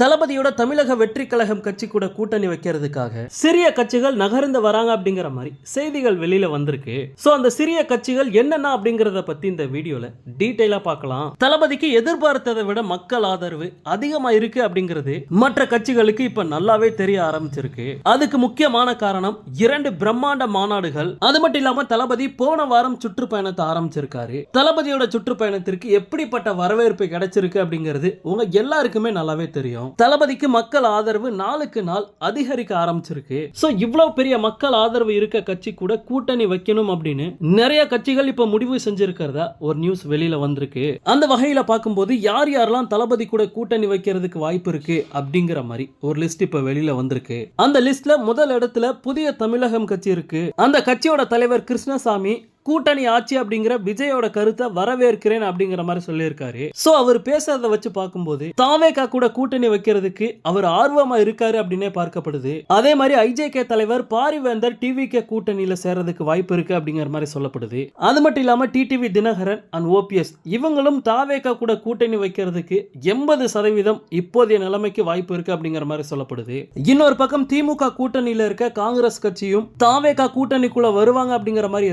தளபதியோட தமிழக வெற்றி கழகம் கட்சி கூட கூட்டணி வைக்கிறதுக்காக சிறிய கட்சிகள் நகர்ந்து வராங்க அப்படிங்கிற மாதிரி செய்திகள் வெளியில வந்திருக்கு. சோ அந்த சிறிய கட்சிகள் என்னென்ன அப்படிங்கறத பத்தி இந்த வீடியோல டீட்டெயிலா பார்க்கலாம். தளபதிக்கு எதிர்பார்த்ததை விட மக்கள் ஆதரவு அதிகமா இருக்கு அப்படிங்கிறது மற்ற கட்சிகளுக்கு இப்ப நல்லாவே தெரிய ஆரம்பிச்சிருக்கு. அதுக்கு முக்கியமான காரணம் இரண்டு பிரம்மாண்ட மாநாடுகள். அது மட்டும் இல்லாம தளபதி போன வாரம் சுற்றுப்பயணத்தை ஆரம்பிச்சிருக்காரு. தளபதியோட சுற்றுப்பயணத்திற்கு எப்படிப்பட்ட வரவேற்பு கிடைச்சிருக்கு அப்படிங்கிறது உங்க எல்லாருக்குமே நல்லாவே தெரியும். தளபதிக்கு மக்கள் ஆதரவு நாளுக்கு நாள் அதிகரிக்க ஆரம்பிச்சிருக்கு. சோ இவ்வளவு பெரிய மக்கள் ஆதரவு இருக்க கட்சி கூட கூட்டணி வைக்கணும் அப்படின்னு நிறைய கட்சிகள் இப்ப முடிவு செஞ்சிருக்கிறதா ஒரு நியூஸ் வெளியில வந்திருக்கு. அந்த வகையில பார்க்கும்போது யார் யாரெல்லாம் தளபதி கூட கூட்டணி வைக்கிறதுக்கு வாய்ப்பு இருக்கு அப்படிங்கிற மாதிரி ஒரு லிஸ்ட் இப்ப வெளியில வந்திருக்கு. அந்த லிஸ்ட்ல முதல் இடத்துல புதிய தமிழகம் கட்சி இருக்கு. அந்த கட்சியோட தலைவர் கிருஷ்ணசாமி கூட்டணி ஆட்சி அப்படிங்கிற விஜயோட கருத்தை வரவேற்கிறேன் அப்படிங்கிற மாதிரி சொல்லியிருக்காரு. சோ அவர் பேசுறத வச்சு பார்க்கும்போது தாவேகா கூட கூட்டணி வைக்கிறதுக்கு அவர் ஆர்வமா இருக்காரு அப்படின்னே பார்க்கப்படுது. அதே மாதிரி ஐஜேகே தலைவர் பாரிவேந்தர் டிவி கே கூட்டணியில சேர்றதுக்கு வாய்ப்பு இருக்கு அப்படிங்கிற மாதிரி சொல்லப்படுது. அது மட்டும் இல்லாம டிடிவி தினகரன் அண்ட் ஓபிஎஸ் இவங்களும் தாவேகா கூட கூட்டணி வைக்கிறதுக்கு எண்பது சதவீதம் இப்போதைய நிலைமைக்கு வாய்ப்பு இருக்கு அப்படிங்கிற மாதிரி சொல்லப்படுது. இன்னொரு பக்கம் திமுக கூட்டணியில இருக்க காங்கிரஸ் கட்சியும் தாவேகா கூட்டணிக்குள்ள வருவாங்க அப்படிங்கிற மாதிரி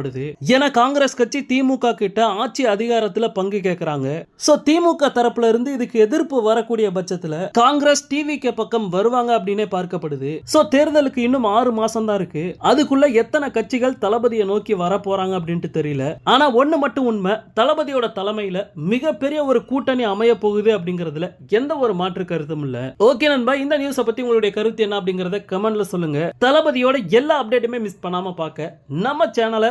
தேவைப்படுது ஏன்னா காங்கிரஸ் கட்சி திமுக கிட்ட ஆட்சி அதிகாரத்துல பங்கு கேட்கிறாங்க சோ திமுக தரப்புல இருந்து இதுக்கு எதிர்ப்பு வரக்கூடிய பட்சத்துல காங்கிரஸ் டிவி கே பக்கம் வருவாங்க அப்படின்னே பார்க்கப்படுது. சோ தேர்தலுக்கு இன்னும் ஆறு மாசம் தான் இருக்கு. அதுக்குள்ள எத்தனை கட்சிகள் தளபதியை நோக்கி வர போறாங்க அப்படின்ட்டு தெரியல. ஆனா ஒண்ணு மட்டும் உண்மை தளபதியோட தலைமையில மிகப்பெரிய ஒரு கூட்டணி அமைய போகுது அப்படிங்கறதுல எந்த ஒரு மாற்று கருத்தும் இல்ல. ஓகே நண்பா இந்த நியூஸை பத்தி உங்களுடைய கருத்து என்ன அப்படிங்கறத கமெண்ட்ல சொல்லுங்க. தளபதியோட எல்லா அப்டேட்டுமே மிஸ் பண்ணாம பார்க்க நம்ம சேனலை